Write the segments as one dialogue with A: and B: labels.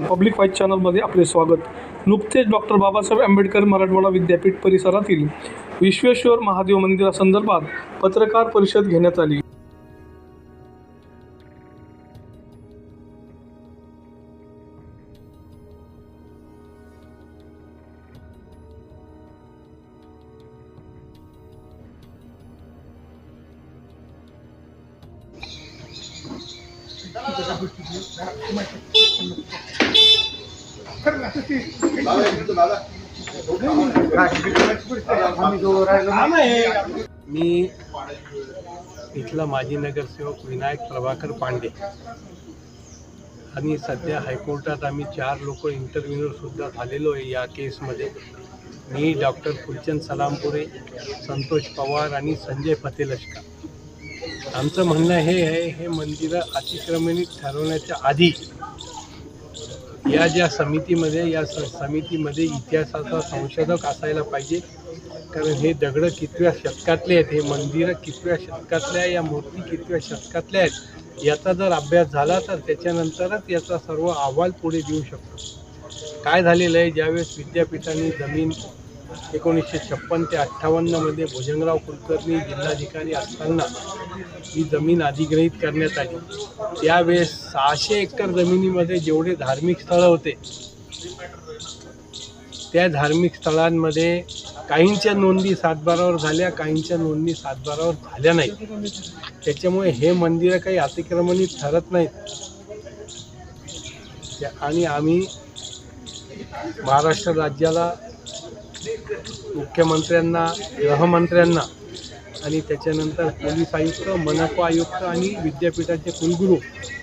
A: Public wise चॅनलमध्ये आपले स्वागत. नुकतेच डॉक्टर बाबासाहेब आंबेडकर मराठवाडा विद्यापीठ परिसरातील विश्वेश्वर महादेव मंदिरासंदर्भात पत्रकार परिषद घेण्यात आली.
B: मी इथला माजी नगरसेवक विनायक प्रभाकर पांडे. आणि सध्या हायकोर्टात आम्ही चार लोक इंटरव्ह्यूवर सुद्धा झालेलो आहे या केसमध्ये. मी डॉक्टर फुलचंद सलामपुरे संतोष पवार आणि संजय फतेलष्कर. आमचं म्हणणं हे आहे हे मंदिरं अतिक्रमणित ठरवण्याच्या आधी या ज्या समितीमध्ये या स समितीमध्ये इतिहासाचा संशोधक असायला पाहिजे. कारण हे दगडं कितव्या शतकातले आहेत हे मंदिरं कितव्या शतकातल्या आहे या मूर्ती कितव्या शतकातल्या आहेत याचा जर अभ्यास झाला तर त्याच्यानंतरच याचा सर्व अहवाल पुढे देऊ शकतो. काय झालेलं आहे ज्यावेळेस विद्यापीठाने जमीन एकोणीसशे छप्पन ते अठ्ठावन्नमध्ये भुजंगराव कुलकर्णी जिल्हाधिकारी असताना ही जमीन अधिग्रहित करण्यात आली. त्यावेळेस सहाशे एकर जमिनीमध्ये जेवढे धार्मिक स्थळं होते त्या धार्मिक स्थळांमध्ये काहींच्या नोंदी सातबारावर झाल्या काहींच्या नोंदी सातबारावर झाल्या नाहीत. त्याच्यामुळे हे मंदिरं काही अतिक्रमणी ठरत नाहीत. आणि आम्ही महाराष्ट्र राज्याला मुख्यमंत्र्यांना गृहमंत्र्यांना आणि त्याच्यानंतर पोलीस आयुक्त मनपा आयुक्त आणि विद्यापीठाचे कुलगुरू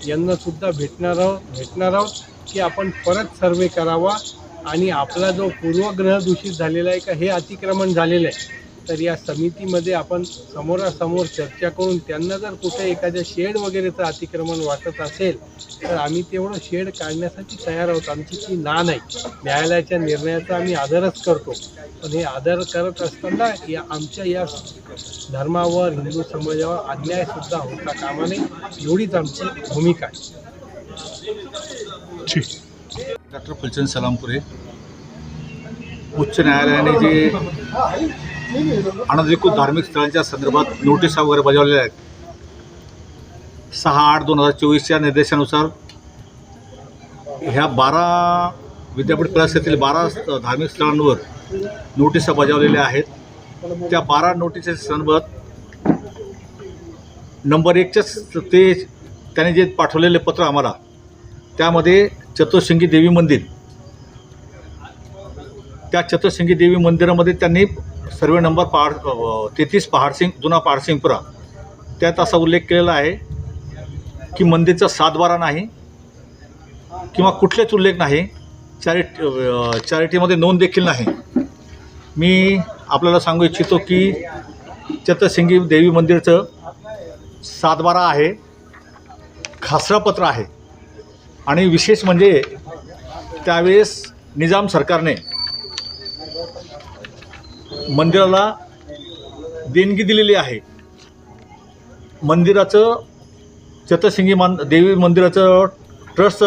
B: यांना सुद्धा भेटणार आहोत भेटणार आहोत की आपण परत सर्वे करावा. आणि आपला जो पूर्वग्रह दूषित झालेला आहे का हे अतिक्रमण झालेलं आहे. तर या समितीमध्ये आपण समोरासमोर चर्चा करून त्यांना जर कुठे एखाद्या शेड वगैरेचं अतिक्रमण वाटत असेल तर आम्ही तेवढं शेड काढण्यासाठी तयार आहोत. आमची ती ना नाही. न्यायालयाच्या निर्णयाचा आम्ही आदरच करतो. पण हे आदर करत असताना या आमच्या या धर्मावर हिंदू समाजावर अन्यायसुद्धा होता कामा नये एवढीच आमची भूमिका आहे.
C: डॉक्टर फुलचंद सलामपुरे उच्च न्यायालयाने जे अनधिकृत धार्मिक स्थळांच्या संदर्भात नोटिसा वगैरे बजावलेल्या आहेत. सहा आठ दोन हजार चोवीसच्या निर्देशानुसार ह्या बारा विद्यापीठ परिसरातील बारा धार्मिक स्थळांवर नोटिसा बजावलेल्या आहेत. त्या बारा नोटिसेस संदर्भात नंबर एकच्याच ते त्याने जे पाठवलेले पत्र आम्हाला त्यामध्ये चतुर्शिंगी देवी मंदिर. त्या चतुर्शिंगी देवी मंदिरामध्ये त्यांनी सर्वे नंबर पहाड तेहतीस पहाडसिंग जुना पहाडसिंगपुरा. त्यात असा उल्लेख केलेला आहे की मंदिरचा सातबारा नाही किंवा कुठलेच उल्लेख नाही. चॅरिट चॅरिटीमध्ये नोंद देखील नाही. मी आपल्याला सांगू इच्छितो की चतसिंगी देवी मंदिरचं सातबारा आहे खासरापत्र आहे. आणि विशेष म्हणजे त्यावेळेस निजाम सरकारने मंदिराला देणगी दिलेली आहे. मंदिराचं चतसिंगी मान देवी मंदिराचं ट्रस्ट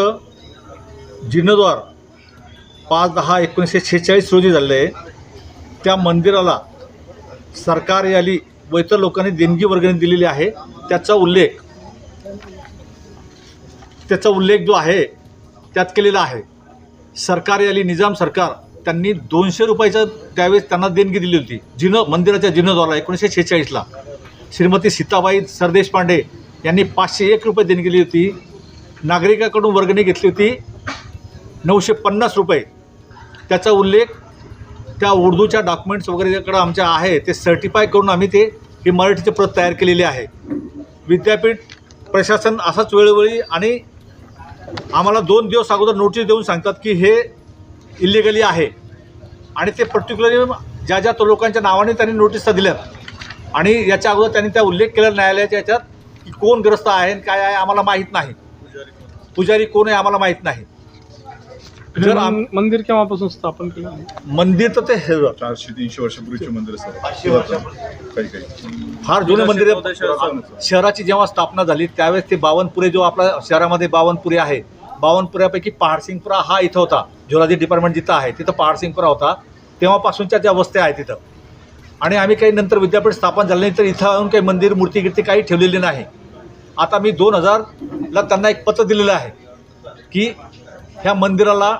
C: जीर्णोद्वार पाच दहा एकोणीसशे शेहेचाळीस रोजी झालेलं आहे. त्या मंदिराला सरकार याली व इतर लोकांनी देणगी वर्गणी दिलेली आहे. त्याचा उल्लेख त्याचा उल्लेख जो आहे त्यात केलेला आहे. सरकार याली निजाम सरकार. त्यांनी दोनशे रुपयाचं त्यावेळेस त्यांना देणगी दिली होती. जिनो मंदिराच्या जीर्णोद्वाराला एकोणीसशे शेहेचाळीसला. श्रीमती सीताबाई सरदेश पांडे यांनी पाचशे एक रुपये देणगी दिली होती. नागरिकाकडून वर्गणी घेतली होती. नऊशे पन्नास रुपये. त्याचा उल्लेख त्या उर्दूच्या डॉक्युमेंट्स वगैरेकडं आमच्या आहे ते सर्टिफाय करून आम्ही ते ही मराठीचे प्रत तयार केलेली आहे. विद्यापीठ प्रशासन असाच वेळोवेळी आणि आम्हाला दोन दिवस अगोदर नोटीस देऊन सांगतात की हे इलिगली आहे. आणि ते पर्टिक्युलरली ज्या ज्या तो लोकांच्या नावाने त्यांनी नोटिसा दिल्यात. आणि याच्या अगोदर त्यांनी त्या उल्लेख केला न्यायालयाच्या याच्यात की कोण ग्रस्त आहे आणि काय आहे आम्हाला माहीत नाही. पुजारी कोण आहे आम्हाला माहीत नाही. जर आम
A: मंदिर केव्हापासून स्थापन केलं? आहे?
C: मंदिर तर ते हे-
D: चारशे तीनशे वर्षापूर्वीचे मंदिर सर काही काही.
C: फार जुने मंदिर आहे शहराची. जेव्हा स्थापना झाली त्यावेळेस ते बावनपुरे जो आपला शहरामध्ये बावनपुरे आहे बावनपुऱ्यापैकी पहाडसिंगपुरा हा इथं होता. झोलॉजी डिपार्टमेंट जिथं आहे तिथं पहाडसिंगपुरा होता. तेव्हापासूनच्या ज्या वस्त्या आहेत तिथं. आणि आम्ही काही नंतर विद्यापीठ स्थापन झाल्यानंतर इथं आणून काही मंदिर मूर्ती गिर्ती काही ठेवलेली नाही. आता मी दोन हजारला त्यांना एक पत्र दिलेलं आहे की ह्या मंदिराला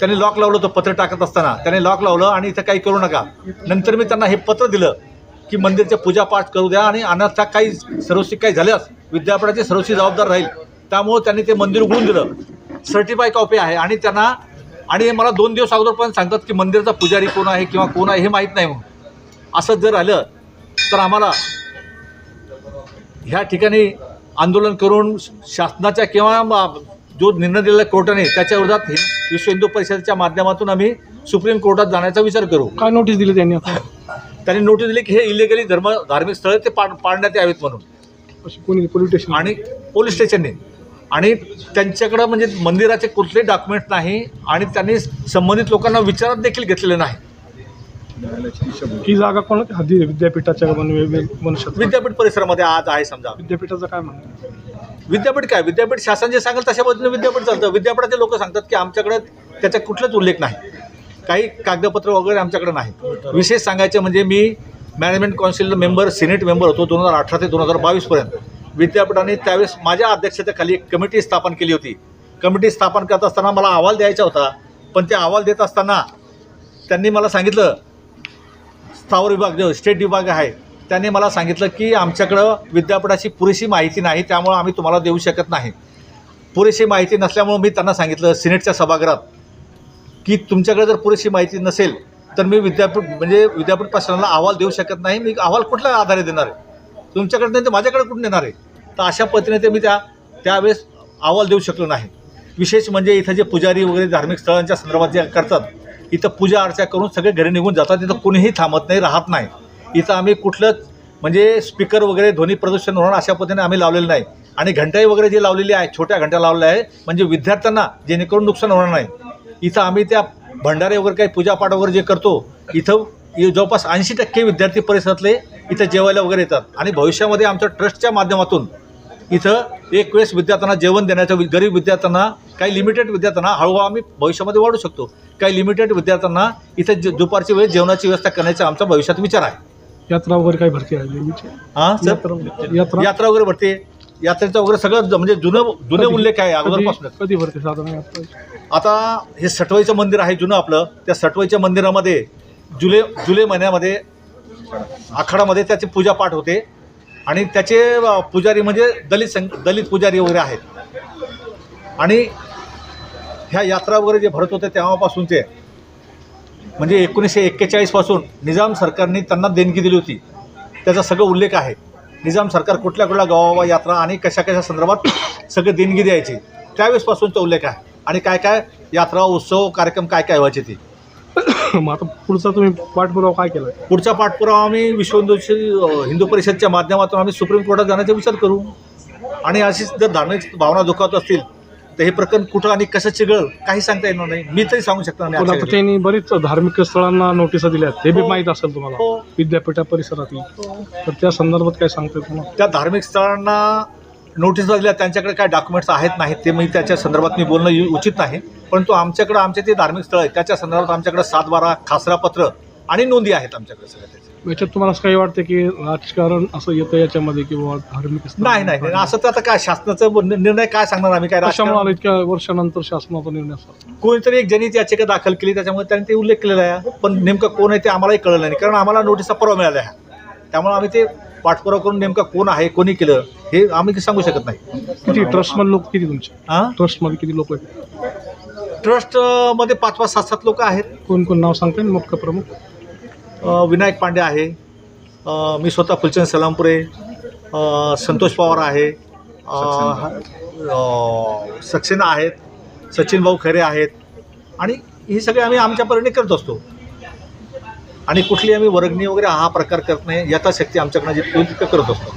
C: त्यांनी लॉक लावलं होतं पत्र टाकत असताना. त्याने लॉक लावलं आणि इथं काही करू नका. नंतर मी त्यांना हे पत्र दिलं की मंदिरचे पूजापाठ करू द्या आणि अन्यथा काही सर्वस्वी काही झाल्यास विद्यापीठाची सर्वस्वी जबाबदार राहील. त्यामुळं त्यांनी ते मंदिर उघडून दिलं. सर्टिफाय कॉपी आहे आणि त्यांना आणि हे मला दोन दिवस अगोदरपर्यंत सांगतात की मंदिराचा पुजारी कोण आहे किंवा कोण आहे हे माहीत नाही म्हणून. असं जर राहिलं तर आम्हाला ह्या ठिकाणी आंदोलन करून शासनाच्या किंवा जो निर्णय दिलेला कोर्टाने त्याच्या विरोधात हि- विश्व हिंदू परिषदेच्या माध्यमातून आम्ही सुप्रीम कोर्टात जाण्याचा विचार करू.
A: काय नोटीस दिली त्यांनी
C: त्यांनी नोटीस दिली की हे इलिगली धर्म धार्मिक स्थळे ते पाड पाडण्यात यावेत म्हणून.
A: अशी कोणी पोलीस स्टेशन
C: आणि पोलीस स्टेशनने आणि त्यांच्याकडं म्हणजे मंदिराचे कुठले डॉक्युमेंट नाही आणि त्यांनी संबंधित लोकांना विचारात देखील घेतलेले नाही.
A: ही जागा कोणाच्या हद्दी आहे? विद्यापीठाच्या
C: विद्यापीठ परिसरामध्ये आज आहे समजा.
A: विद्यापीठाचं काय म्हणणं?
C: विद्यापीठ काय? विद्यापीठ शासन जे सांगेल तशा पद्धतीने विद्यापीठ चालतं. विद्यापीठाचे लोक सांगतात की आमच्याकडे त्याचा कुठलाच उल्लेख नाही. काही कागदपत्र वगैरे आमच्याकडे नाही. विशेष सांगायचं म्हणजे मी management council member senate member होतो दोन हजार अठरा ते दोन हजार बावीसपर्यंत विद्यापीठाने त्यावेळेस माझ्या अध्यक्षतेखाली एक कमिटी स्थापन केली होती. कमिटी स्थापन करत असताना मला अहवाल द्यायचा होता. पण ते अहवाल देत असताना त्यांनी मला सांगितलं स्थावर विभाग जो स्टेट विभाग आहे त्यांनी मला सांगितलं की आमच्याकडं विद्यापीठाची पुरेशी माहिती नाही त्यामुळं आम्ही तुम्हाला देऊ शकत नाही. पुरेशी माहिती नसल्यामुळं मी त्यांना सांगितलं सिनेटच्या सभागृहात की तुमच्याकडे जर पुरेशी माहिती नसेल तर मी विद्यापीठ म्हणजे विद्यापीठ प्रशासनाला अहवाल देऊ शकत नाही. मी अहवाल कुठल्या आधारे देणार आहे? तुमच्याकडे नाही तर माझ्याकडे कुठून देणार आहे? तर अशा पद्धतीने ते मी त्या त्यावेळेस अहवाल देऊ शकलो नाही. विशेष म्हणजे इथं जे पुजारी वगैरे धार्मिक स्थळांच्या संदर्भात जे करतात इथं पूजा अर्चा करून सगळे घरी निघून जातात. इथं कुणीही थांबत नाही राहत नाही. इथं आम्ही कुठलंच म्हणजे स्पीकर वगैरे ध्वनी प्रदूषण होणार अशा पद्धतीने आम्ही लावलेलं नाही. आणि घंटाई वगैरे जे लावलेली आहे छोट्या घंट्या लावलेल्या आहे म्हणजे विद्यार्थ्यांना जेणेकरून नुकसान होणार नाही. इथं आम्ही त्या भंडारे वगैरे काही पूजापाठ वगैरे जे करतो इथं जवळपास ऐंशी टक्के विद्यार्थी परिसरातले इथं जेवायला वगैरे येतात. आणि भविष्यामध्ये आमच्या ट्रस्टच्या माध्यमातून इथं एक वेळेस विद्यार्थ्यांना जेवण देण्याचं गरीब विद्यार्थ्यांना काही लिमिटेड विद्यार्थ्यांना हळूहळू आम्ही भविष्यामध्ये वाढू शकतो. काही लिमिटेड विद्यार्थ्यांना इथं जे- दुपारची वेळ जेवणाची व्यवस्था करण्याचा आमचा भविष्यात विचार आहे.
A: यात्रा वगैरे काय भरती आहे
C: हां सर?
A: यात्रा
C: वगैरे भरते. यात्रेचं वगैरे सगळं म्हणजे जुनं जुने उल्लेख आहे
A: कधी
C: अगोदरपासूनच.
A: कधी भरते साधारण
C: आता हे सटवाईचं मंदिर आहे जुनं आपलं. त्या सटवाईच्या मंदिरामध्ये जुलै जुलै महिन्यामध्ये आखाडामध्ये त्याची पूजापाठ होते. आणि त्याचे पुजारी म्हणजे दलित सं दलित पुजारी वगैरे आहेत. आणि ह्या यात्रा वगैरे जे भरत होते तेव्हापासूनचे म्हणजे एकोणीसशे एक्केचाळीसपासून निजाम सरकारने त्यांना देणगी दिली होती. त्याचा सगळं उल्लेख आहे. निजाम सरकार कुठल्या कुठल्या गावावा यात्रा आणि कशा कशा संदर्भात सगळं देणगी द्यायची त्यावेळेसपासूनचा उल्लेख आहे. आणि काय काय यात्रा उत्सव कार्यक्रम काय काय व्हायचे ते.
A: मग आता पुढचा तुम्ही पाठपुरावा काय केला?
C: पुढचा पाठपुरावा आम्ही विश्व हिंदू हिंदू परिषदच्या माध्यमातून आम्ही सुप्रीम कोर्टात जाण्याचा विचार करू. आणि अशीच जर धार्मिक भावना दुखावत असतील तर हे प्रकरण कुठं आणि कसं चिघळ काही सांगता येणार नाही. मी तरी सांगू शकतो
A: पण आता. त्यांनी बरीच धार्मिक स्थळांना नोटिसा दिल्या आहेत हे बी
C: हो.
A: माहीत असेल तुम्हाला.
C: हो.
A: विद्यापीठा परिसरातील. तर त्या संदर्भात काय सांगताय तुम्हाला
C: त्या धार्मिक स्थळांना नोटीस दिल्या त्यांच्याकडे काय डॉक्युमेंट्स आहेत नाहीत ते मी त्याच्या संदर्भात मी बोलणं उचित नाही. परंतु आमच्याकडं आमचे ते धार्मिक स्थळ आहेत त्याच्या संदर्भात आमच्याकडे सात बारा खासरापत्र आणि नोंदी आहेत आमच्याकडे सगळ्या त्याच्या.
A: याच्यात तुम्हाला असं काही वाटतं की राजकारण असं येतं याच्यामध्ये किंवा धार्मिक
C: नाही नाही. असं तर आता काय शासनाचं निर्णय काय सांगणार आम्ही? काय राजकारण-
A: इतक्या वर्षानंतर शासनाचा निर्णय
C: कोणीतरी एक जनहित याचिका दाखल केली त्याच्यामुळे त्यांनी ते उल्लेख केलेला आहे. पण नेमकं कोण आहे ते आम्हालाही कळलं नाही. कारण आम्हाला नोटिसा परवा मिळाल्या. आहे त्यामुळे आम्ही ते पाठपुरावा करून नेमकं कोण आहे कोणी केलं हे आम्ही सांगू शकत नाही.
A: किती ट्रस्टमध्ये लोक किती तुमचे?
C: हां
A: ट्रस्टमध्ये किती लोक आहेत?
C: ट्रस्टमध्ये पाच पाच सात सात लोक आहेत.
A: कोण कोण नाव सांगते मुख्य प्रमुख?
C: अ, विनायक पांडे आहे. अ, मी स्वतः फुलचंद सलामपुरे अ, संतोष पवार आहे. अ, अ, सक्सेना आहेत सचिन भाऊ खरे आहेत. आणि ही सगळे आम्ही आमच्या परीने करत असतो. आणि कुठली आम्ही वर्गणी वगैरे हा प्रकार करत नाही यथाशक्ती आमच्याकडनं जे होईल तितकं करत असतो.